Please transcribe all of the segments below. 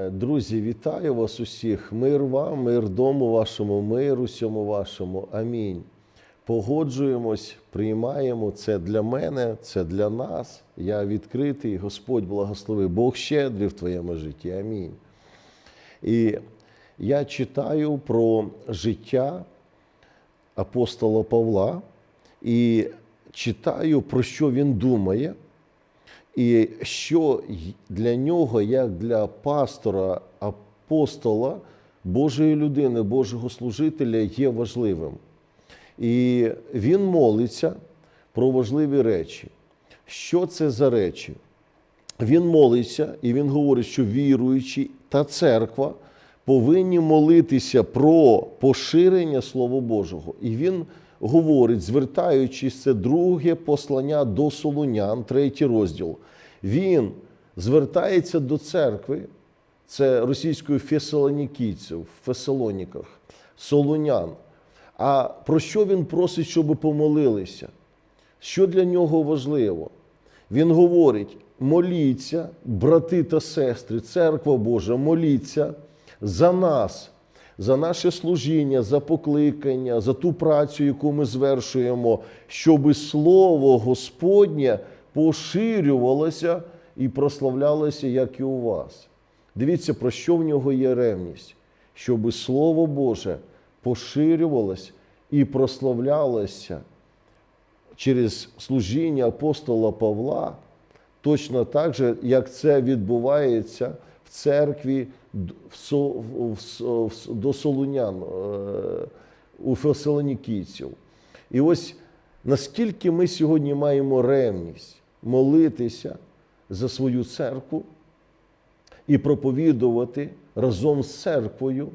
Е, Друзі, вітаю вас усіх. Мир вам, мир дому вашому, мир усьому вашому. Амінь. Погоджуємось, приймаємо це для мене, це для нас. Я відкритий. Господь благослови. Бог щедрий в твоєму житті. Амінь. І я читаю про життя апостола Павла і читаю, про що він думає. І що для нього, як для пастора, апостола, Божої людини, Божого служителя є важливим. І він молиться про важливі речі. Що це за речі? Він молиться і він говорить, що віруючі та церква повинні молитися про поширення Слова Божого. І він говорить, звертаючись, це друге послання до Солунян, третій розділ. Він звертається до церкви, це російською фесалонікійців, в Фесалоніках, Солунян. А про що він просить, щоб помолилися? Що для нього важливо? Він говорить: моліться, брати та сестри, церква Божа, моліться за нас, за наше служіння, за покликання, за ту працю, яку ми звершуємо, щоб слово Господнє поширювалося і прославлялося, як і у вас. Дивіться, про що в нього є ревність, щоб Слово Боже поширювалося і прославлялося через служіння апостола Павла, точно так же, як це відбувається в церкві до Солунян, е, у фесалонікійців. І ось наскільки ми сьогодні маємо ревність молитися за свою церкву і проповідувати разом з церквою,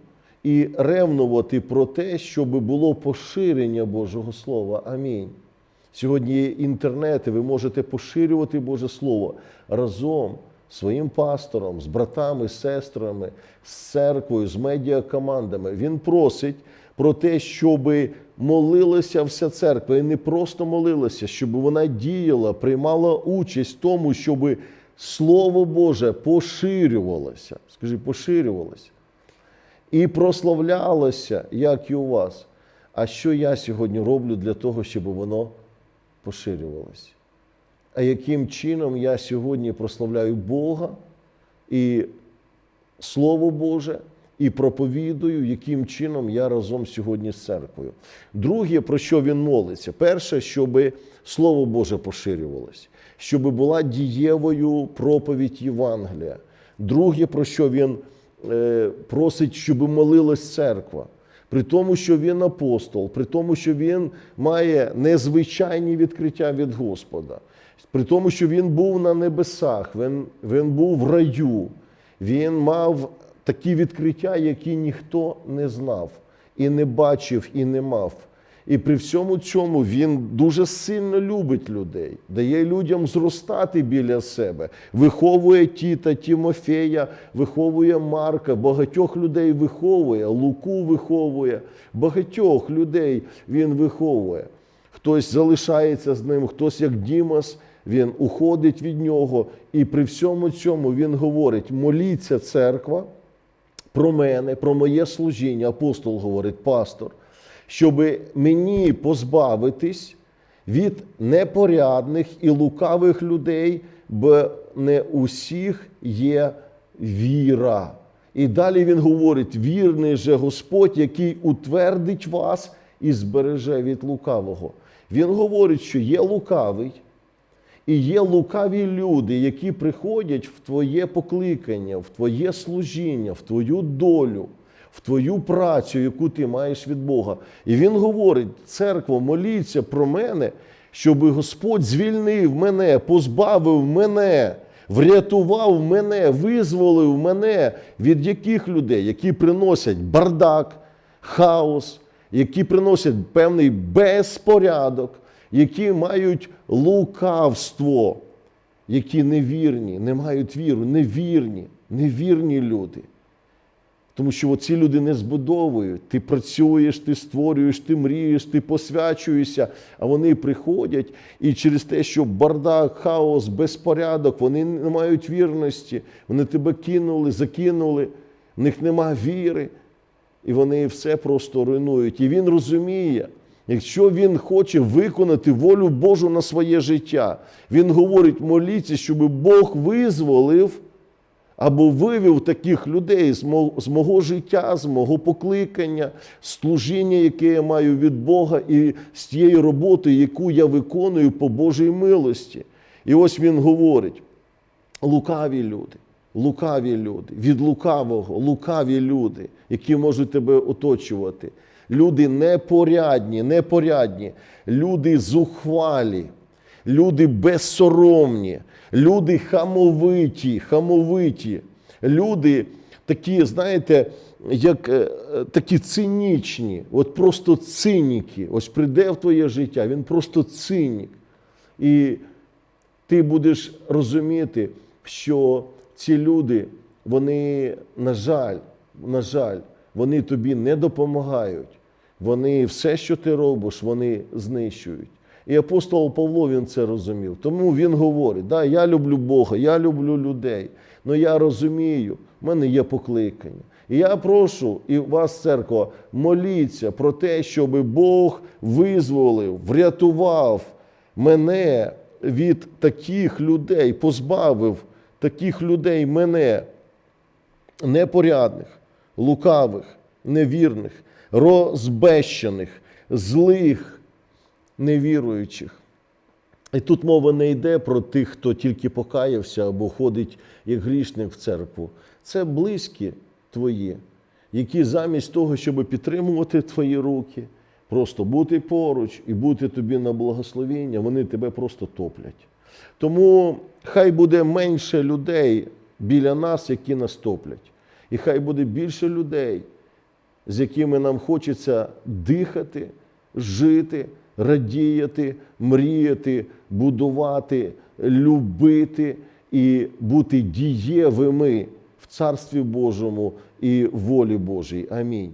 і ревнувати про те, щоб було поширення Божого Слова. Амінь. Сьогодні є інтернет, і ви можете поширювати Боже Слово разом своїм пастором, з братами, з сестрами, з церквою, з медіакомандами. Він просить про те, щоб молилася вся церква, і не просто молилася, щоб вона діяла, приймала участь в тому, щоб Слово Боже поширювалося. Скажи, поширювалося і прославлялося, як і у вас. А що я сьогодні роблю для того, щоб воно поширювалося? А яким чином я сьогодні прославляю Бога і Слово Боже, і проповідую, яким чином я разом сьогодні з церквою. Друге, про що він молиться? Перше, щоб Слово Боже поширювалося, щоб була дієвою проповідь Євангелія. Друге, про що він е, просить, щоб молилась церква. При тому, що він апостол, при тому, що він має незвичайні відкриття від Господа, при тому, що він був на небесах, він, він був в раю, він мав такі відкриття, які ніхто не знав, і не бачив, і не мав. І при всьому цьому він дуже сильно любить людей, дає людям зростати біля себе, виховує Тіта, Тімофея, виховує Марка, багатьох людей виховує, Луку виховує, багатьох людей він виховує. Хтось залишається з ним, хтось як Дімас, він уходить від нього. І при всьому цьому він говорить: моліться церква про мене, про моє служіння. Апостол говорить, пастор, щоб мені позбавитись від непорядних і лукавих людей, бо не усіх є віра. І далі він говорить: вірний же Господь, який утвердить вас і збереже від лукавого. Він говорить, що є лукавий, і є лукаві люди, які приходять в твоє покликання, в твоє служіння, в твою долю, в твою працю, яку ти маєш від Бога. І він говорить: церква, моліться про мене, щоб Господь звільнив мене, позбавив мене, врятував мене, визволив мене від яких людей, які приносять бардак, хаос, які приносять певний безпорядок, які мають лукавство, які невірні, не мають віру, невірні, невірні люди. Тому що ці люди не збудовують. Ти працюєш, ти створюєш, ти мрієш, ти посвячуєшся, а вони приходять і через те, що бардак, хаос, безпорядок, вони не мають вірності, вони тебе кинули, закинули, в них нема віри, і вони все просто руйнують. І він розуміє, якщо він хоче виконати волю Божу на своє життя, він говорить, моліться, щоб Бог визволив або вивів таких людей з мого, життя, з мого покликання, служіння, яке я маю від Бога, і з тієї роботи, яку я виконую по Божій милості. І ось він говорить: лукаві люди, лукаві люди, від лукавого, лукаві люди, які можуть тебе оточувати. Люди непорядні, непорядні, люди зухвалі, люди безсоромні, люди хамовиті, хамовиті, люди такі, знаєте, як е, такі цинічні, от просто циніки. Ось прийде в твоє життя, він просто цинік. І ти будеш розуміти, що ці люди, вони, на жаль, на жаль, вони тобі не допомагають. Вони все, що ти робиш, вони знищують. І апостол Павло він це розумів. Тому він говорить: да, я люблю Бога, я люблю людей. але я розумію, в мене є покликання. І я прошу і вас, церква, моліться про те, щоб Бог визволив, врятував мене від таких людей, позбавив таких людей мене, непорядних, лукавих, невірних, розбещених, злих, невіруючих. І тут мова не йде про тих, хто тільки покаявся або ходить як грішник в церкву. Це близькі твої, які замість того, щоб підтримувати твої руки, просто бути поруч і бути тобі на благословіння, вони тебе просто топлять. Тому хай буде менше людей біля нас, які нас топлять. І хай буде більше людей, з якими нам хочеться дихати, жити, радіяти, мріяти, будувати, любити і бути дієвими в Царстві Божому і волі Божій. Амінь.